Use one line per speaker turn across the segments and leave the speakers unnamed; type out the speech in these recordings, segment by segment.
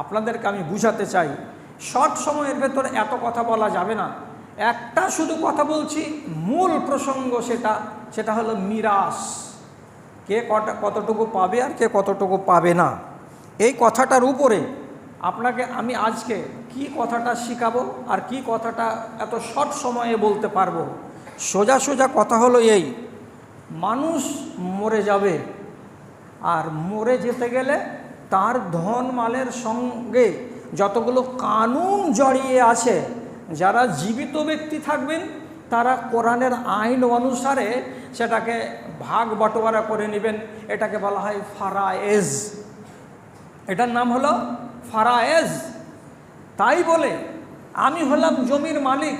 আপনাদেরকে আমি বুঝাতে চাই, শর্ট সময়ের ভেতর এত কথা বলা যাবে না। একটা শুধু কথা বলছি, মূল প্রসঙ্গ সেটা সেটা হলো মিরাস কে কটা, কতটুকু পাবে আর কে কতটুকু পাবে না। এই কথাটার উপরে আপনাকে আমি আজকে কি কথাটা শিখাবো আর কি কথাটা এত শর্ট সময়ে বলতে পারব। সোজা সোজা কথা হলো এই, মানুষ মরে যাবে। আর মরে যেতে গেলে তার ধন মালের সঙ্গে যতগুলো কানুন জড়িয়ে আছে, যারা জীবিত ব্যক্তি থাকবেন, তারা কোরআনের আইন অনুসারে সেটাকে ভাগ বটোয়ারা করে নেবেন। এটাকে বলা হয় ফারায়েজ। এটার নাম হলো ফারায়েজ। তাই বলে, আমি হলাম জমির মালিক,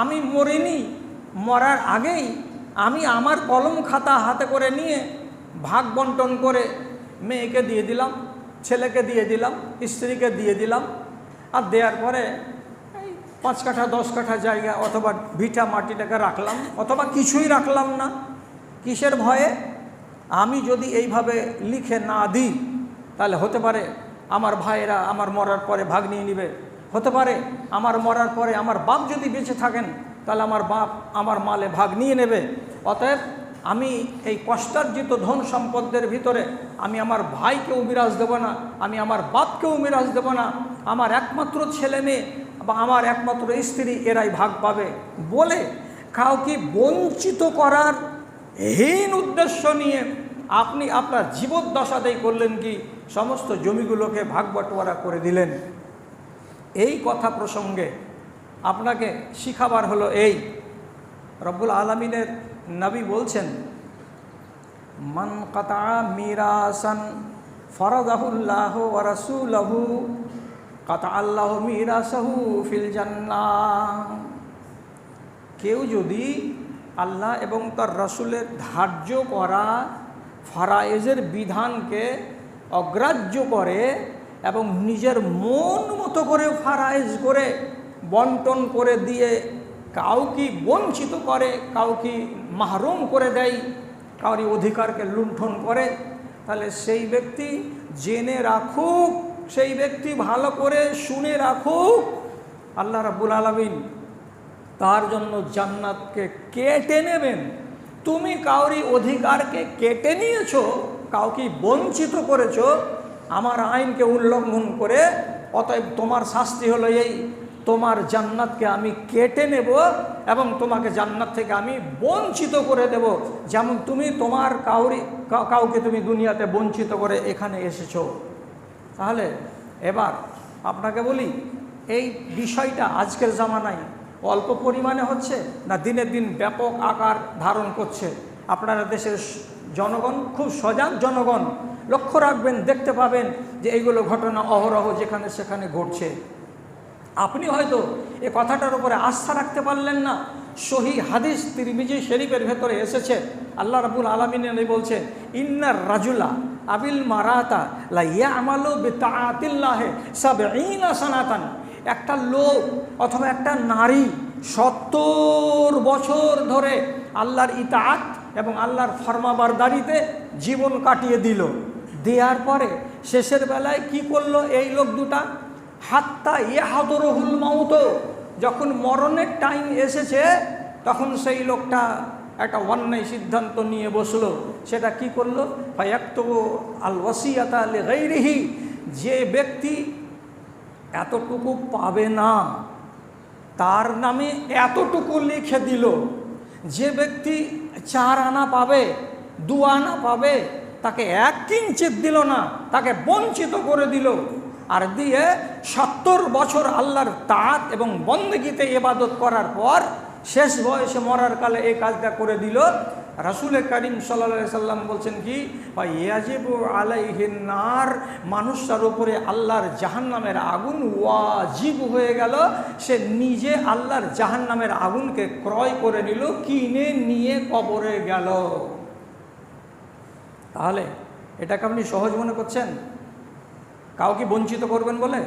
আমি মরিনি, মরার আগেই আমি আমার কলম খাতা হাতে করে নিয়ে ভাগ বন্টন করে মেয়েকে দিয়ে দিলাম, ছেলেকে দিয়ে দিলাম, স্ত্রীকে দিয়ে দিলাম। আর দেওয়ার পরে পাঁচ কাঠা, দশ কাঠা জায়গা অথবা ভিটা মাটিটাকে রাখলাম, অথবা কিছুই রাখলাম না। কিসের ভয়ে? আমি যদি এইভাবে লিখে না দিই, তাহলে হতে পারে আমার ভাইয়েরা আমার মরার পরে ভাগ নিয়ে নিবে। হতে পারে আমার মরার পরে আমার বাপ যদি বেঁচে থাকেন, তাহলে আমার বাপ আমার মালে ভাগ নিয়ে নেবে। অতএব আমি এই কষ্টার্জিত ধন সম্পদের ভিতরে আমি আমার ভাইকেও মিরাজ দেবো না, আমি আমার বাপকেও মিরাজ দেবো না, আমার একমাত্র ছেলে মেয়ে বা আমার একমাত্র স্ত্রী এরাই ভাগ পাবে বলে কাউকে বঞ্চিত করার হীন উদ্দেশ্য নিয়ে আপনি আপনার জীবদ্দশাতেই করলেন কি? সমস্ত জমিগুলোকে ভাগ বটোয়ারা করে দিলেন। এই কথা প্রসঙ্গে আপনাকে শিখাবার হলো এই, রব্বুল আলমিনের নবী বলছেন, মান কাতা মিরাসান ফরদাহুল্লাহ ওরসুলহু কাতা আল্লাহ মিরাসাহু ফিল জান্নাহ। কেউ যদি আল্লাহ এবং তার রসুলের ধার্য করা ফারায়েজের বিধানকে অগ্রাহ্য করে এবং নিজের মন মতো করে ফারায়েজ করে বন্টন করে দিয়ে কাউকে বঞ্চিত করে, কাউকে মাহরুম করে দেয় কাউরি অধিকারকে লুণ্ঠন করে, তাহলে সেই ব্যক্তি জেনে রাখুক, সেই ব্যক্তি ভালো করে শুনে রাখুক, আল্লাহ রাবুল আলমিন তার জন্য জান্নাতকে কেটে নেবেন। তুমি কাউরি অধিকারকে কেটে নিয়েছো, কাউকে বঞ্চিত করেছ, আমার আইনকে উল্লঙ্ঘন করে, অতএব তোমার শাস্তি হলো এই তোমার জান্নাতকে আমি কেটে নেব এবং তোমাকে জান্নাত থেকে আমি বঞ্চিত করে দেব। যেমন তুমি তোমার কাউরি কাউকে তুমি দুনিয়াতে বঞ্চিত করে এখানে এসেছ। তাহলে এবার আপনাকে বলি, এই বিষয়টা আজকের জামানায় অল্প পরিমাণে হচ্ছে না দিনের দিন ব্যাপক আকার ধারণ করছে? আপনারা দেশের জনগণ, খুব সজাগ জনগণ, লক্ষ্য রাখবেন, দেখতে পাবেন যে এইগুলো ঘটনা অহরহ যেখানে সেখানে ঘটছে। আপনি হয়তো এ কথাটার উপরে আস্থা রাখতে পারলেন না। সহি হাদিস তিরমিজি শরীফের ভেতরে এসেছে। আল্লাহ রাবুল আলমিনী বলছেন, ইন্নার রাজুলা আবিল মারাতা লাইয়া আমালো বেতাআতিল্লাহে সব সানাতান। একটা লোক অথবা একটা নারী সত্তর বছর ধরে আল্লাহর ইতাআত এবং আল্লাহর ফরমাবারদারিতে জীবন কাটিয়ে দিল। দেওয়ার পরে শেষের বেলায় কি করল এই লোক দুটা? হাত্তা ইয়াহাদরহুল মাউত। যখন মরণের টাইম এসেছে, তখন সেই লোকটা একটা অন্যায় সিদ্ধান্ত নিয়ে বসল। সেটা কি করল? ফায়াক্ত আল ওসিয়াতা আল গৈরিহি যে ব্যক্তি এতটুকু পাবে না, তার নামে এতটুকু লিখে দিল। যে ব্যক্তি চার আনা পাবে, দু আনা পাবে, তাকে এক কিঞ্চিত দিল না, তাকে বঞ্চিত করে দিল। আর দিয়ে সত্তর বছর আল্লাহর তাঁত এবং বন্দগীতে এবাদত করার পর শেষ বয়সে মরার কালে এই কাজটা করে দিল। রাসুল করিম সাল্লা সাল্লাম বলছেন কি? ইয়াজিব আলাইহিনার মানুষটার উপরে আল্লাহর জাহান্নামের আগুন ওয়াজিব হয়ে গেল। সে নিজে আল্লাহর জাহান্নামের আগুনকে ক্রয় করে নিল, কিনে নিয়ে কবরে গেল। তাহলে এটাকে আপনি সহজ মনে করছেন? কাউকে বঞ্চিত করবেন বলে?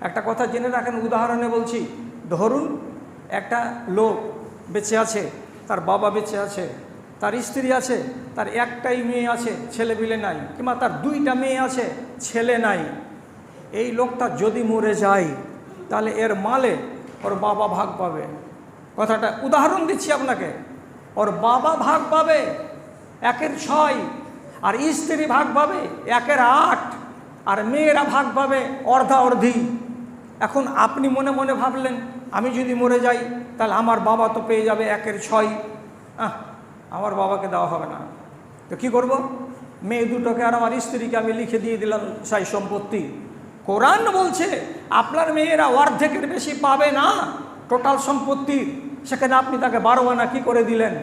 একটা কথা জেনে রাখেন, উদাহরণে বলছি, ধরুন একটা লোক বেঁচে আছে, তার বাবা বেঁচে আছে, তার স্ত্রী আছে, তার একটাই মেয়ে আছে ছেলে বিলে নাই, কিংবা তার দুইটা মেয়ে আছে, ছেলে নাই। এই লোকটা যদি মরে যায়, তাহলে এর মালে ওর বাবা ভাগ পাবে। কথাটা উদাহরণ দিচ্ছি আপনাকে, ওর বাবা ভাগ পাবে, একের ছয়, আর স্ত্রী ভাগ পাবে, একের আট। আর মেয়েরা ভাগ পাবে অর্ধা অর্ধি। এখন আপনি মনে মনে ভাবলেন, আমি যদি মরে যাই, তাহলে আমার বাবা তো পেয়ে যাবে একের ছয়। আমার বাবাকে দেওয়া হবে না। তো কি করব? মেয়ে দুটোকে আর আমার স্ত্রীকে আমি লিখে দিয়ে দিলাম সাই সম্পত্তি। কোরআন বলছে, আপনার মেয়েরা অর্ধেকের বেশি পাবে না টোটাল সম্পত্তি। সেখানে আপনি তাকে বারো আনা কি করে দিলেন?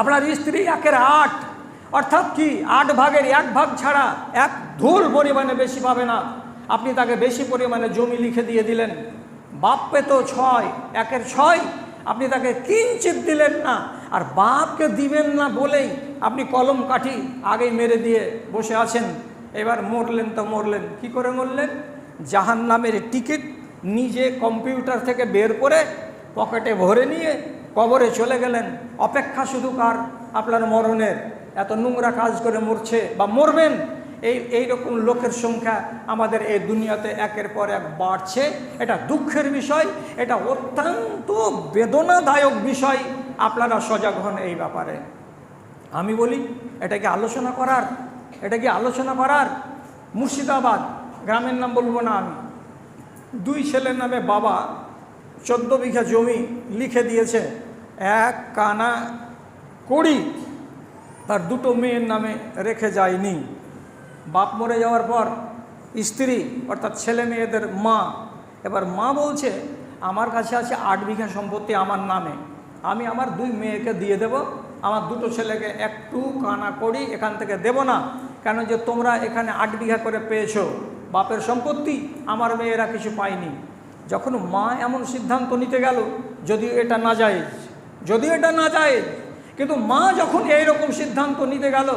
আপনার স্ত্রী একের আট অর্থাৎ কি? আট ভাগের এক ভাগ ছাড়া এক ধুল পরিমাণে বেশি পাবে না। আপনি তাকে বেশি পরিমাণে জমি লিখে দিয়ে দিলেন। বাপ পেত ছয়, একের ছয়। আপনি তাকে কিঞ্চিত দিলেন না। আর বাপকে দিবেন না বলেই আপনি কলম কাঠি আগেই মেরে দিয়ে বসে আছেন। এবার মরলেন তো মরলেন। কি করে মরলেন? জাহান নামের টিকিট নিজে কম্পিউটার থেকে বের করে পকেটে ভরে নিয়ে কবরে চলে গেলেন। অপেক্ষা শুধু কার? আপনার মরণের। এত নোংরা কাজ করে মরছে বা মরবেন, এই এই রকম লোকের সংখ্যা আমাদের এই দুনিয়াতে একের পর এক বাড়ছে। এটা দুঃখের বিষয়, এটা অত্যন্ত বেদনাদায়ক বিষয়। আপনারা সজাগ হন এই ব্যাপারে। আমি বলি, এটা কি আলোচনা করার? এটা কি আলোচনা করার? মুর্শিদাবাদ, গ্রামের নাম বলব না আমি। দুই ছেলের নামে বাবা চোদ্দ বিঘা জমি লিখে দিয়েছে, এক কানা কড়ি। তার দুটো মেয়ের নামে রেখে যায়নি। বাপ মরে যাওয়ার পর স্ত্রী, অর্থাৎ ছেলে মেয়েদের মা, এবার মা বলছে, আমার কাছে আছে আট বিঘা সম্পত্তি আমার নামে। আমি আমার দুই মেয়েকে দিয়ে দেব। আমার দুটো ছেলেকে একটু কানা করি, এখান থেকে দেব না। কেন যে তোমরা এখানে আট বিঘা করে পেয়েছ। বাপের সম্পত্তি আমার মেয়েরা কিছু পায়নি। যখন মা এমন সিদ্ধান্ত নিতে গেল, যদিও এটা না যায়, যদিও এটা না যায় কিন্তু মা যখন এইরকম সিদ্ধান্ত নিতে গেল,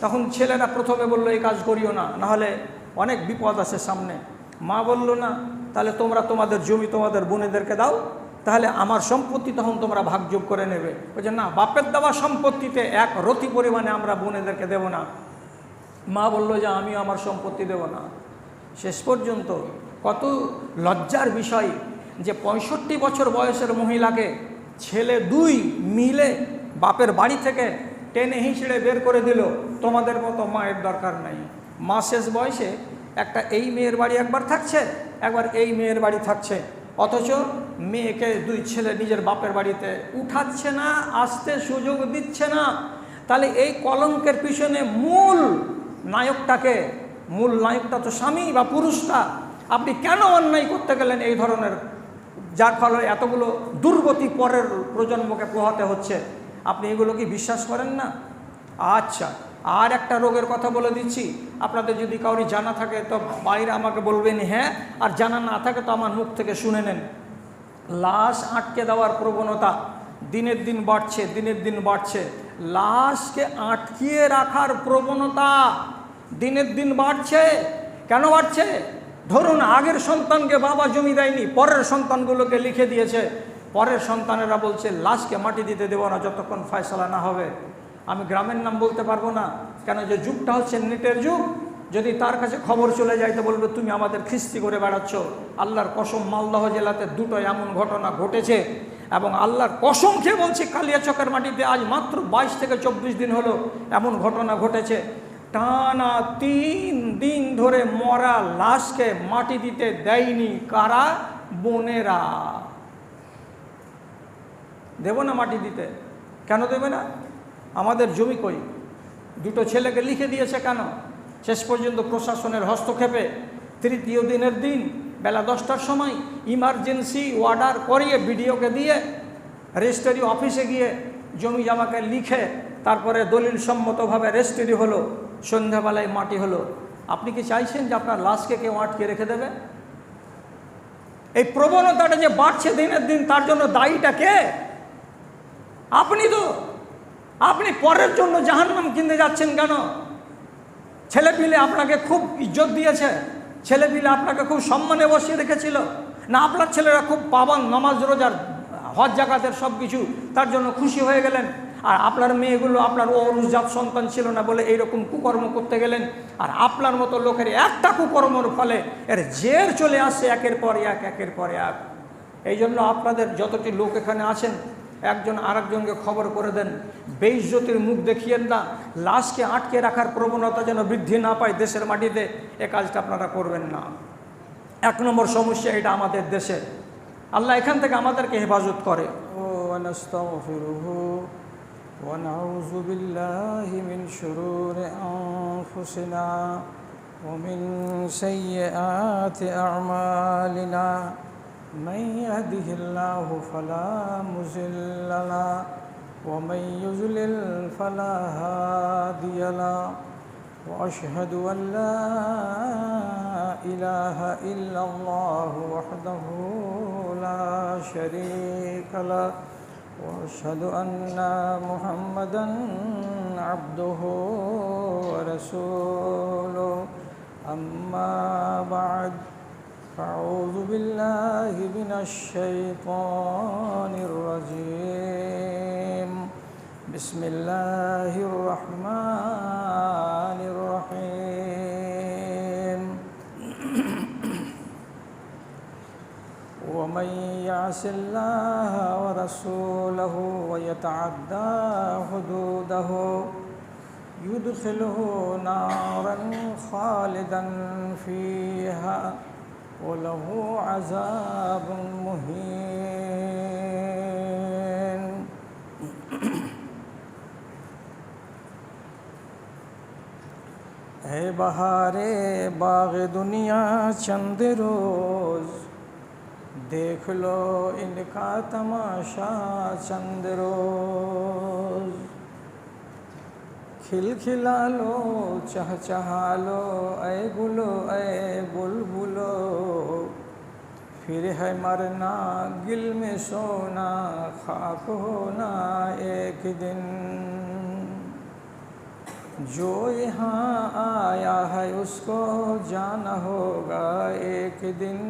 তখন ছেলেরা প্রথমে বলল, এই কাজ করিও না। নাহলে অনেক বিপদ আছে সামনে। মা বলল, না, তাহলে তোমরা তোমাদের জমি তোমাদের বোনেদেরকে দাও, তাহলে আমার সম্পত্তি তখন তোমরা ভাগযোগ করে নেবে। বলছে, না, বাপের দেওয়া সম্পত্তিতে এক রতি পরিমাণে আমরা বোনেদেরকে দেব না। মা বলল, যে, আমিও আমার সম্পত্তি দেব না। শেষ পর্যন্ত কত লজ্জার বিষয় যে পঁয়ষট্টি বছর বয়সের মহিলাকে ছেলে দুই মিলে বাপের বাড়ি থেকে টেনে হিঁচড়ে বের করে দিল, তোমাদের মতো মায়ের দরকার নাই। মা শেষ বয়সে একটা এই মেয়ের বাড়ি একবার থাকছে, একবার এই মেয়ের বাড়ি থাকছে। অথচ মেয়েকে দুই ছেলে নিজের বাপের বাড়িতে উঠাচ্ছে না, আসতে সুযোগ দিচ্ছে না। তাহলে এই কলঙ্কের পিছনে মূল নায়কটাকে, মূল নায়কটা তো স্বামী বা পুরুষটা, আপনি কেন অন্যায় করতে গেলেন এই ধরনের? যার ফলে এতগুলো দুর্গতি পরের প্রজন্মকে পোহাতে হচ্ছে। আপনি এগুলো কি বিশ্বাস করেন না? আচ্ছা আর একটা রোগের কথা বলে দিচ্ছি। আপনাদের যদি কাউরি জানা থাকে, তো বাইরে আমাকে বলবেন হ্যাঁ? আর জানা না থাকে, তো আমার মুখ থেকে শুনে নেন। লাশ আটকে দেওয়ার প্রবণতা দিনের দিন বাড়ছে, দিনের দিন বাড়ছে। লাশকে আটকিয়ে রাখার প্রবণতা দিনের দিন বাড়ছে। কেন বাড়ছে? ধরুন, আগের সন্তানকে বাবা জমি দেয়নি, পরের সন্তানগুলোকে লিখে দিয়েছে। পরের সন্তানেরা বলছে, লাশকে মাটি দিতে দেবো না, যতক্ষণ ফয়সলা না হবে। আমি গ্রামের নাম বলতে পারব না, কেন যে যুগটা হচ্ছে নেটের যুগ। যদি তার কাছে খবর চলে যায়, তো বলবে, তুমি আমাদের খিস্তি করে বেড়াচ্ছ। আল্লাহর কসম, মালদহ জেলাতে দুটো এমন ঘটনা ঘটেছে এবং আল্লাহর কসম খেয়ে বলছি কালিয়াচকের মাটিতে আজ মাত্র বাইশ থেকে চব্বিশ দিন হলো এমন ঘটনা ঘটেছে। টানা তিন দিন ধরে মরা লাশকে মাটি দিতে দেয়নি কারা? বোনেরা। দেব না মাটি দিতে? কেন দেবে না? আমাদের জমি কই? দুটো ছেলেকে লিখে দিয়েছে কেন? শেষ পর্যন্ত প্রশাসনের হস্তক্ষেপে তৃতীয় দিনের দিন বেলা দশটার সময় ইমার্জেন্সি অর্ডার করিয়ে বিডিওকে দিয়ে রেজিস্ট্রি অফিসে গিয়ে জমি জামাকে লিখে তারপরে দলিল সম্মতভাবে রেজিস্ট্রি হলো, সন্ধ্যাবেলায় মাটি হলো। আপনি কি চাইছেন যে আপনার লাশকে কেউ আটকে রেখে দেবে? এই প্রবণতাটা যে বাড়ছে দিনের দিন, তার জন্য দায়ীটা কে? আপনি তো, আপনি পরের জন্য জাহান্নাম কিনতে যাচ্ছেন কেন? ছেলে পিলে আপনাকে খুব ইজ্জত দিয়েছে। ছেলে পিলে আপনাকে খুব সম্মানে বসিয়ে রেখেছিল। না, আপনার ছেলেরা খুব পাবান, নামাজ, রোজার, হজ, জাকাতের সব কিছু তার জন্য খুশি হয়ে গেলেন। আর আপনার মেয়েগুলো, আপনার অরুজাত সন্তান ছিল না বলে এইরকম কুকর্ম করতে গেলেন। আর আপনার মতো লোকের একটা কুকর্মর ফলে এর জের চলে আসে একের পর এক, একের পর এক। এই জন্য আপনাদের যতটি লোক এখানে আছেন একজন আরেকজনকে খবর করে দেন বেইজ্জতির মুখ দেখিয়েন না লাশকে আটকে রাখার প্রবণতা যেন বৃদ্ধি না পায় দেশের মাটিতে এ কাজটা আপনারা করবেন না এক নম্বর সমস্যা এটা আমাদের দেশে আল্লাহ এখান থেকে আমাদেরকে হেফাজত করে
ونستغفره ونعوذ بالله من شرور أنفسنا ومن سيئات أعمالنا من يهده الله فلا مضل له ومن يضلل فلا هادي له وأشهد أن لا إله إلا الله وحده لا شريك له وأشهد أن محمدا عبده ورسوله. أما بعد فاعوذ بالله من الشيطان الرجيم. بسم الله الرحمن الرحيم. ومن يعص الله ورسوله ويتعدى حدوده يدخله نارا خالدا فيها. وله عذاب مهين है बहारे बाग दुनिया चंद रोज देख लो इनका तमाशा चंद रोज खिलखिला लो चहचहा लो ऐ गुलो ऐ बुलबुलो फिर है मरना, गिल में सोना, खाक होना एक दिन। जो यहाँ आया है उसको जाना होगा एक दिन।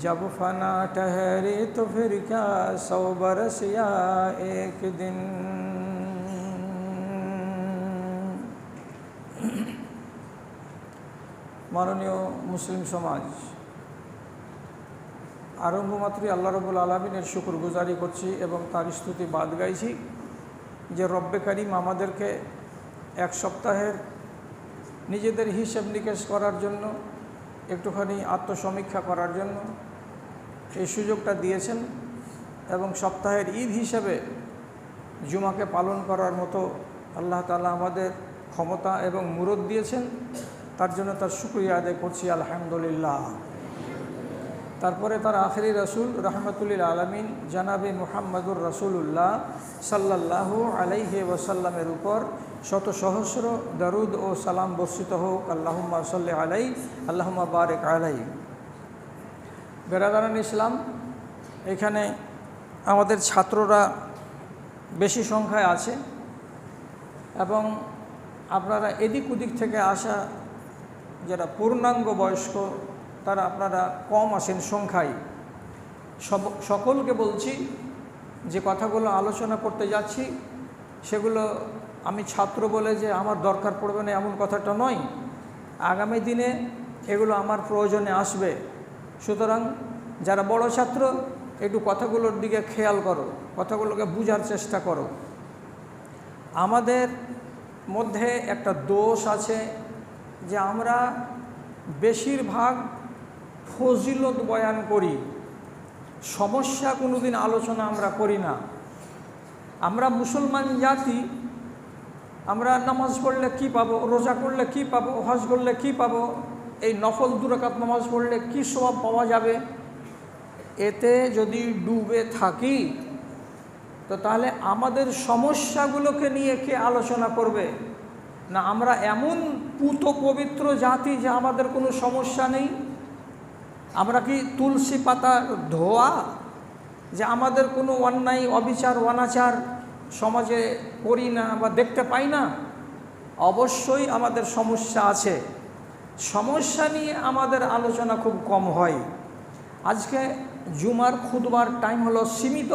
जब फना ठहरे तो फिर क्या सौ बरस या एक दिन। মাননীয় মুসলিম সমাজ আরম্ভ মাত্রই আল্লাহ রবুল আলমিনের শুকুর গুজারি করছি এবং তার স্তুতি বাদ গাইছি যে রব্বে করিম আমাদেরকে এক সপ্তাহের নিজেদের হিসেব নিকেশ করার জন্য, একটুখানি আত্মসমীক্ষা করার জন্য এই সুযোগটা দিয়েছেন এবং সপ্তাহের ঈদ হিসেবে জুমাকে পালন করার মতো আল্লাহ তালা আমাদের ক্ষমতা এবং মুরদ দিয়েছেন। তার জন্য তার শুক্রিয়া আদায় করছি, আলহামদুলিল্লাহ। তারপরে তার আখেরি রসুল, রহমতুল্লিল আলমিন, জানাবে মুহাম্মদুর রসুল্লাহ সাল্লাল্লাহু আলাইহি ওয়াসাল্লামের উপর শত সহস্র দারুদ ও সালাম বর্ষিত হোক। আল্লাহুম্মা সাল্লি আলাই আল্লাহুম্মা বারেক আলাই বেরাদারান ইসলাম, এখানে আমাদের ছাত্ররা বেশি সংখ্যায় আছে এবং আপনারা এদিক ওদিক থেকে আসা যারা পূর্ণাঙ্গ বয়স্ক, তারা আপনারা কম আসেন সংখ্যায়। সব, সকলকে বলছি, যে কথাগুলো আলোচনা করতে যাচ্ছি, সেগুলো আমি ছাত্র বলে যে আমার দরকার পড়বে না এমন কথাটা নয়। আগামী দিনে এগুলো আমার প্রয়োজনে আসবে। সুতরাং যারা বড় ছাত্র, একটু কথাগুলোর দিকে খেয়াল করো, কথাগুলোকে বুঝার চেষ্টা করো। আমাদের মধ্যে একটা দোষ আছে যে আমরা বেশিরভাগ ফজিলত বয়ান করি, সমস্যা কোনোদিন আলোচনা আমরা করি না। আমরা মুসলমান জাতি, আমরা নামাজ পড়লে কি পাবো, রোজা করলে কি পাবো, হজ করলে কি পাবো, এই নফল দুরাকাত নামাজ পড়লে কি স্বভাব পাওয়া যাবে? এতে যদি ডুবে থাকি, তো তাহলে আমাদের সমস্যাগুলোকে নিয়ে কে আলোচনা করবে? না, আমরা এমন পুত পবিত্র জাতি যে আমাদের কোনো সমস্যা নেই। আমরা কি তুলসী পাতা ধোয়া? যে আমাদের কোনো অন্যায়, অবিচার, অনাচার সমাজে করি না বা দেখতে পাই না? অবশ্যই আমাদের সমস্যা আছে। সমস্যা নিয়ে আমাদের আলোচনা খুব কম হয়। আজকে জুমার খুদবার টাইম হলো সীমিত।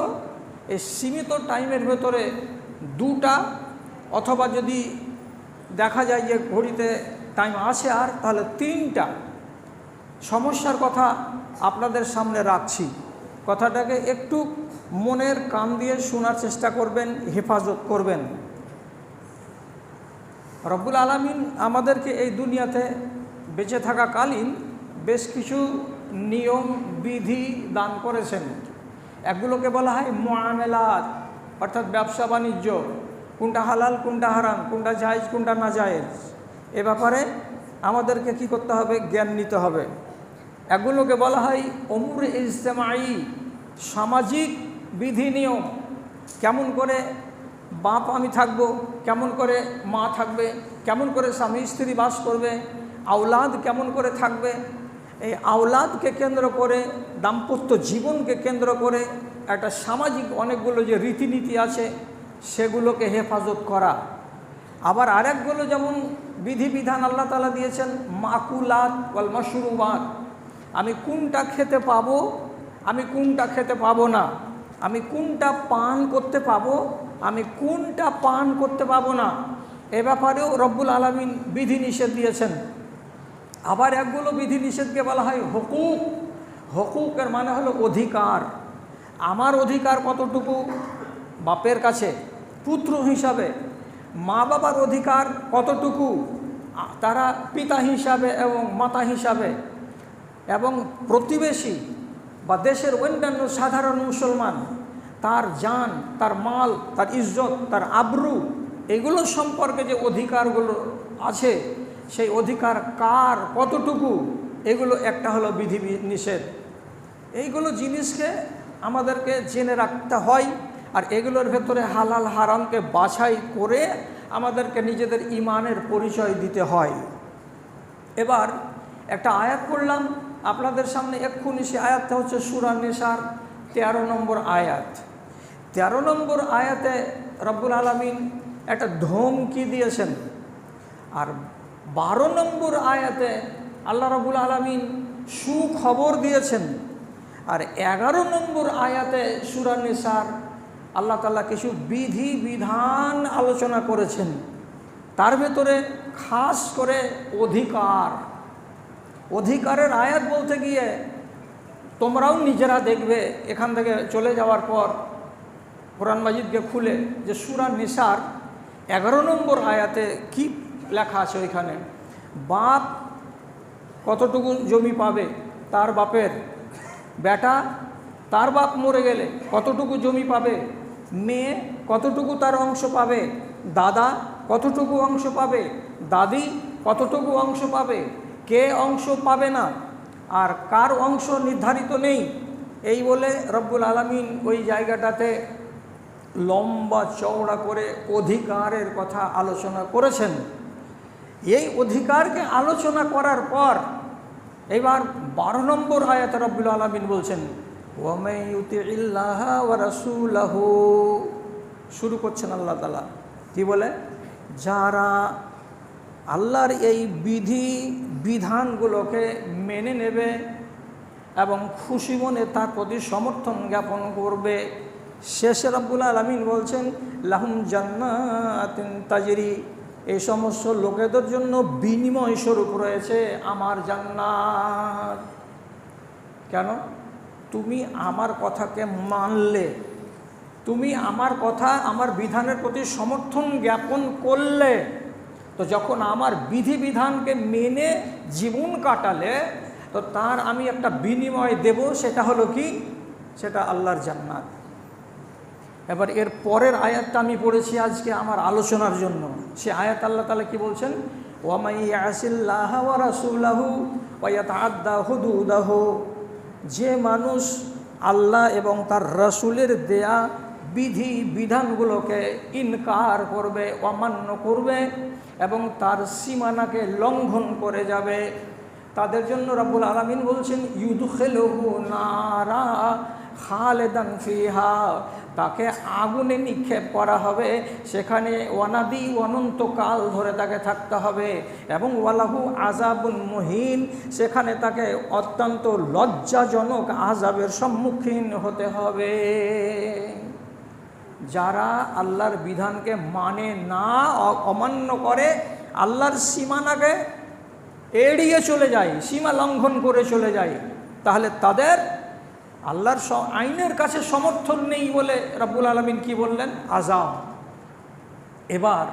এই সীমিত টাইমের ভেতরে দুটা অথবা যদি দেখা যায় যে ঘড়িতে টাইম আছে আর তাহলে তিনটা সমস্যার কথা আপনাদের সামনে রাখছি। কথাটাকে একটু মনের কান দিয়ে শোনার চেষ্টা করবেন, হেফাজত করবেন। রব্বুল আলমিন আমাদেরকে এই দুনিয়াতে বেঁচে থাকাকালীন বেশ কিছু নিয়ম, বিধি দান করেছেন। এগুলোকে বলা হয় মোয়ামেলাত অর্থাৎ ব্যবসা বাণিজ্য কোনটা হালাল, কোনটা হারাম, কোনটা জায়েজ, কোনটা না জায়েজ। এ ব্যাপারে আমাদেরকে কি করতে হবে? জ্ঞান নিতে হবে। এগুলোকে বলা হয় অমুর ইজতেমাই, সামাজিক বিধি নিয়ম। কেমন করে বাপ আমি থাকব, কেমন করে মা থাকবে, কেমন করে স্বামী স্ত্রী বাস করবে, আওলাদ কেমন করে থাকবে, এই আওলাদকে কেন্দ্র করে, দাম্পত্য জীবনকে কেন্দ্র করে একটা সামাজিক অনেকগুলো যে রীতিনীতি আছে সেগুলোকে হেফাজত করা। আবার আরেকগুলো যেমন বিধিবিধান আল্লাহ তালা দিয়েছেন, মাকুলাত ওয়াল মশরুবাত। আমি কোনটা খেতে পাবো, আমি কোনটা খেতে পাবো না, আমি কোনটা পান করতে পাবো, আমি কোনটা পান করতে পাবো না, এ ব্যাপারেও রব্বুল আলমিন বিধি নিষেধ দিয়েছেন। আবার একগুলো বিধি নিষেধকে বলা হয় হকুক। হকুকের মানে হলো অধিকার। আমার অধিকার কতটুকু বাপের কাছে পুত্র হিসাবে মা বাবার অধিকার কতটুকু? তারা পিতা হিসাবে এবং মাতা হিসাবে এবং প্রতিবেশী বা দেশের অন্যান্য সাধারণ মুসলমান, তার জান, তার মাল, তার ইজ্জত, তার আব্রু, এগুলো সম্পর্কে যে অধিকারগুলো আছে, সেই অধিকার কার কতটুকু? এগুলো একটা হলো বিধি নিষেধ এইগুলো জিনিসকে আমাদেরকে জেনে রাখতে হয়। আর এগুলোর ভেতরে হালাল হারামকে বাছাই করে আমাদেরকে নিজেদের ইমানের পরিচয় দিতে হয়। এবার একটা আয়াত করলাম আপনাদের সামনে এক্ষুনি সে আয়াতটা হচ্ছে সুরান নেশার তেরো নম্বর আয়াত। তেরো নম্বর আয়াতে রব্বুল আলমিন একটা ধমকি দিয়েছেন। আর বারো নম্বর আয়াতে আল্লাহ রবুল আলমিন সুখবর দিয়েছেন। আর এগারো নম্বর আয়াতে সুরান নেশার আল্লাহ তালা কিছু বিধি, বিধান আলোচনা করেছেন। তার ভেতরে খাস করে অধিকার। অধিকারের আয়াত বলতে গিয়ে তোমরাও নিজেরা দেখবে এখান থেকে চলে যাওয়ার পর কোরআন মাজিদকে খুলে যে সুরা নিসার এগারো নম্বর আয়াতে কি লেখা আছে ওইখানে? বাপ কতটুকু জমি পাবে? তার বাপের। বেটা, তার বাপ মরে গেলে কতটুকু জমি পাবে? মেয়ে কতটুকু তার অংশ পাবে? দাদা কতটুকু অংশ পাবে? দাদি কতটুকু অংশ পাবে? কে অংশ পাবে না? আর কার অংশ নির্ধারিত নেই? এই বলে রব্বুল আলমিন ওই জায়গাটাতে লম্বা চওড়া করে অধিকারের কথা আলোচনা করেছেন। এই অধিকারকে আলোচনা করার পর এবার বারো নম্বর আয়াত রব্বুল আলমিন বলছেন ওয়ারাসুলাহ শুরু করছেন আল্লাহ তালা কি বলে? যারা আল্লাহর এই বিধি, বিধানগুলোকে মেনে নেবে এবং খুশি মনে তার প্রতি সমর্থন জ্ঞাপন করবে, শেষে রব্বুল আলমিন বলছেন, লাহুম জান্নাতিন তাজরি। এই সমস্ত লোকেদের জন্য বিনিময় স্বরূপ রয়েছে আমার জান্নাত। কেন? তুমি আমার কথাকে মানলে, তুমি আমার কথা আমার বিধানের প্রতি সমর্থন জ্ঞাপন করলে, তো যখন আমার বিধিবিধানকে মেনে জীবন কাটালে, তো তার আমি একটা বিনিময় দেব, সেটা হলো কি? সেটা আল্লাহর জান্নাত। এবার এর পরের আয়াতটা আমি পড়েছি আজকে আমার আলোচনার জন্য। সে আয়াত আল্লাহ তালা কি বলছেন? ওয়ামাই আসিল্লাহ রাসুল্লাহু ওয়াত আদা হুদুদাহ। যে মানুষ আল্লাহ এবং তার রসুলের দেয়া বিধি, বিধানগুলোকে ইনকার করবে, অমান্য করবে এবং তার সীমানাকে লঙ্ঘন করে যাবে। তাদের জন্য রাবুল আলমিন বলছেন, ইউদুখেলহু নারা খালেদান ফিহা, তাকে আগুনে নিক্ষেপ করা হবে। সেখানে অনাদি অনন্তকাল ধরে তাকে থাকতে হবে এবং ওয়ালাহু আজাবুল মহিন, সেখানে তাকে অত্যন্ত লজ্জাজনক আজাবের সম্মুখীন হতে হবে। যারা আল্লাহর বিধানকে মানে না, অমান্য করে, আল্লাহর সীমানাকে এড়িয়ে চলে যায়, সীমা লঙ্ঘন করে চলে যায়, তাহলে তাদের আল্লাহর আইনের কাছে সমর্থন নেই বলে রাব্বুল আলমিন কি বললেন? আজাব এবার